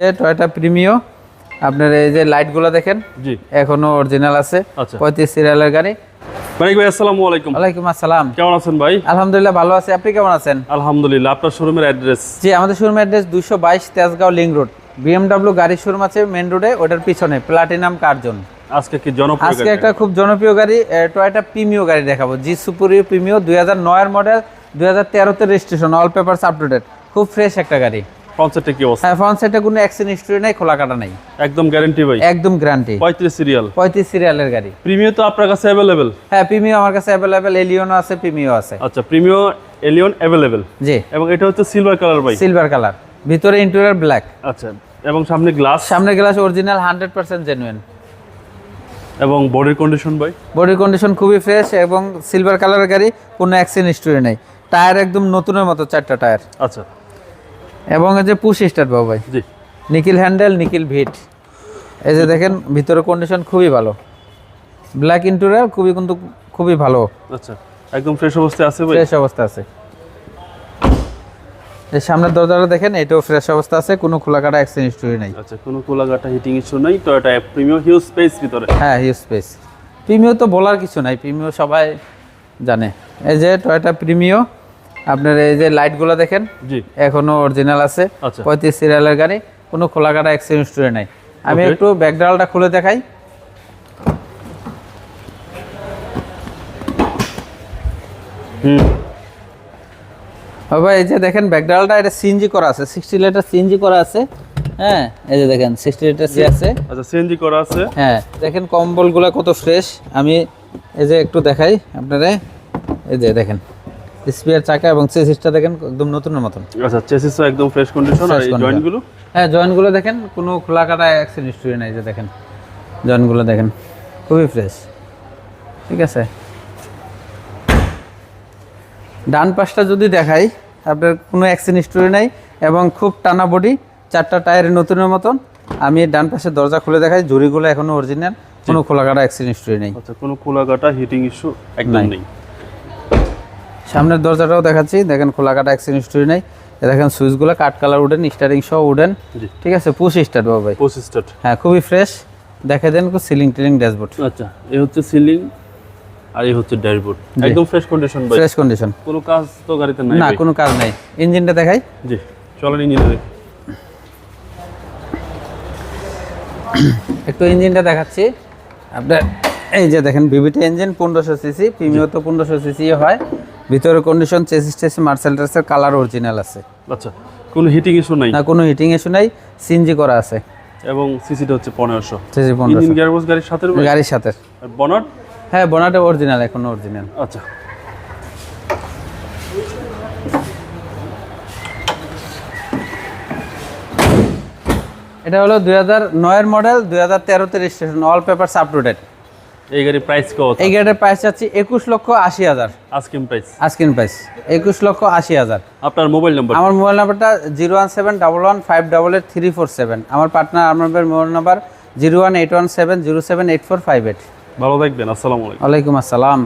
যে Toyota Premio আপনার এই যে লাইটগুলো দেখেন জি। এখনও অরিজিনাল আছে আচ্ছা। পঁয়ত্রিশ সিরিয়ালের গাড়ি। মানিক ভাই আসসালামু আলাইকুম। ওয়ালাইকুম আসসালাম। কেমন আছেন ভাই? আলহামদুলিল্লাহ ভালো আছি। আপনি কেমন আছেন? আলহামদুলিল্লাহ আপনার শোরুমের অ্যাড্রেস জি আমাদের শোরুম অ্যাড্রেস দুশো বাইশ তেজগাঁও লিং রোড বিএমডাব্লিউ গাড়ির শোরুম আছে মেন রোডে ওটার পিছনে প্লাটিনাম কার্জন আজকে কি জনপ্রিয় আজকে একটা খুব জনপ্রিয় গাড়ি টয়টা প্রিমিও গাড়ি দেখাবো। জি সুপুরিও প্রিমিও দুই হাজার নয়ের মডেল দুই হাজার তেরোতে registration all papers up to খুব ফ্রেশ একটা গাড়ি। ফ্রন্ট সেটে কি অবস্থা? হ্যাঁ ফ্রন্ট সাইডে কোনো অ্যাক্সিডেন্ট হিস্ট্রি নেই খোলা কাটা নেই। একদম গ্যারান্টি ভাই। একদম গ্যারান্টি পঁয়ত্রিশ সিরিয়াল পঁয়ত্রিশ সিরিয়ালের গাড়ি। প্রিমিয় তো আপনার কাছে অ্যাভেলেবেল হ্যাঁ প্রিমিও আমার কাছে অ্যাভেলেবেল এলিয়নও আছে প্রিমিও আছে। আচ্ছা প্রিমিয় এলিয়ন অ্যাভেলেবেল জি। এবং এটা হচ্ছে সিলভার কালার ভাই। সিলভার কালার ভিতরে ইন্টেরিয়র ব্ল্যাক আচ্ছা এবং সামনে গ্লাস সামনের glass original hundred percent genuine এবং বডির কন্ডিশন ভাই। বডির কন্ডিশন খুবই ফ্রেশ এবং সিলভার কালারের গাড়ি কোনো অ্যাক্সিডেন্ট হিস্টরি নেই। টায়ার একদম নতুনের মতো চারটা টায়ার আচ্ছা। এবং এই যে পুশ স্টার্ট বাবু ভাই। জি। নিকিল হ্যান্ডেল নিকিল ভিট এই যে দেখেন ভিতরে কন্ডিশন খুবই ভালো। ব্ল্যাক ইন্টেরিয়র খুবই কিন্তু খুবই ভালো। আচ্ছা একদম ফ্রেশ অবস্থায় আছে ভাই? ফ্রেশ অবস্থা আছে। এই সামনের দরজাটা দেখেন এটাও ফ্রেশ অবস্থা আছে কোনো খোলা কাটা অ্যাক্সিডেন্ট হিস্টরি নেই। আচ্ছা কোনো কোলাঘাটা হিটিং ইস্যু নেই তো এটা প্রিমিয় হিউজ স্পেস ভিতরে। হ্যাঁ হিউজ স্পেস প্রিমিও তো বলার কিছু নাই প্রিমিও সবাই জানে। এই যে টয়টা প্রিমিও আপনার এই যে লাইটগুলো দেখেন জি। এখনও অরিজিনাল আছে। আচ্ছা। পঁয়ত্রিশ সিরিয়ালের গাড়ি কোনো খোলা কাটা অ্যাক্সিডেন্ট হিস্টরি নাই। আমি একটু ব্যাকডালটা খুলে দেখাই। হুম। বাবা এই যে দেখেন ব্যাকডালটা এটা সিএনজি করা আছে। সিক্সটি লিটার সিএনজি করা আছে। হ্যাঁ এই যে দেখেন সিক্সটি লিটার সি আছে। আচ্ছা সিএনজি করা আছে। হ্যাঁ দেখেন কম্বলগুলো কত ফ্রেশ আমি এই যে একটু দেখাই আপনারা। এই যে দেখেন। স্পিয়ার চাকা এবং চেসিসটা দেখেন একদম নতুনের মতন। আচ্ছা চেসিসও একদম ফ্রেশ কন্ডিশন আর এই। জয়েন্টগুলো হ্যাঁ জয়েন্টগুলো দেখেন কোনো খোলা কাটা অ্যাক্সিডেন্ট হিস্টরি নাই যে দেখেন। জয়েন্টগুলো দেখেন খুবই ফ্রেশ ঠিক আছে? ডান পাশটা যদি দেখাই আপনার কোনো অ্যাক্সিডেন্ট হিস্টরি নাই এবং খুব টানা বডি চারটা টায়ারের নতুনের মতন আমি ডান পাশের দরজা খুলে দেখাই জুড়িগুলো এখনও অরিজিনাল কোনো খোলা কাটা অ্যাক্সিডেন্ট হিস্টরি নেই। আচ্ছা কোনো খোলা কাটা হিটিং ইস্যু একদম নাই। সামনের দরজাটাও দেখাচ্ছি। দেখেন খোলা কাটা অ্যাক্সিডেন্ট স্টোরি নেই। দেখেন সুইচগুলো কাট কালার উডেন স্টারিং সহ উডেন ঠিক আছে? পুশ স্টার্ট বাবু ভাই। পঁচিশটা হ্যাঁ খুবই ফ্রেশ দেখে দেন সিলিং টিলিং ড্যাশবোর্ড আচ্ছা এই হচ্ছে সিলিং আর এই হচ্ছে ড্যাশবোর্ড একদম ফ্রেশ কন্ডিশন ভাই। ফ্রেশ কন্ডিশন কোনো কাজ তো গাড়িতে নাই না কোনো কাজ নাই। ইঞ্জিনটা দেখাই। জি চলেন ইঞ্জিনে দেখি। একটু ইঞ্জিনটা দেখাচ্ছি। আপনার এই যে দেখেন ভিভিটি ইঞ্জিন পনেরোশো সিসি প্রিমিও তো পনেরোশো সিসি হয়। ভিতরে কন্ডিশন চেসিস টেসি মার্সেল টার্সের কালার অরিজিনাল আছে। আচ্ছা কোনো হিটিং ইস্যু নাই? না কোনো হিটিং ইস্যু নাই সিনজি করা আছে। এবং সিসিটা হচ্ছে পনেরোশো। সিসি 1500 ইঞ্জিন গিয়ারবক্স গাড়ির সাথে গাড়ির সাথে। বনাট হ্যাঁ বোনাটা অরিজিনাল এখন অরিজিনাল আচ্ছা। এটা হলো দুই হাজার নয়ের মডেল দুই হাজার তেরোতে registration all paper up to date এই গাড়ির প্রাইস কত? এই গাড়ির প্রাইস আছে একুশ লক্ষ আশি হাজার। আজকিম প্রাইস আস্কিন প্রাইস একুশ লক্ষ আশি হাজার। আপনার মোবাইল নাম্বার আমার মোবাইল নাম্বারটা zero one seven double one five double eight three four seven. আমার পার্টনার আমার mobile number zero one eight one seven zero seven eight four five eight. ভালো থাকবেন আসসালামু আলাইকুম। ওয়ালাইকুম আসসালাম।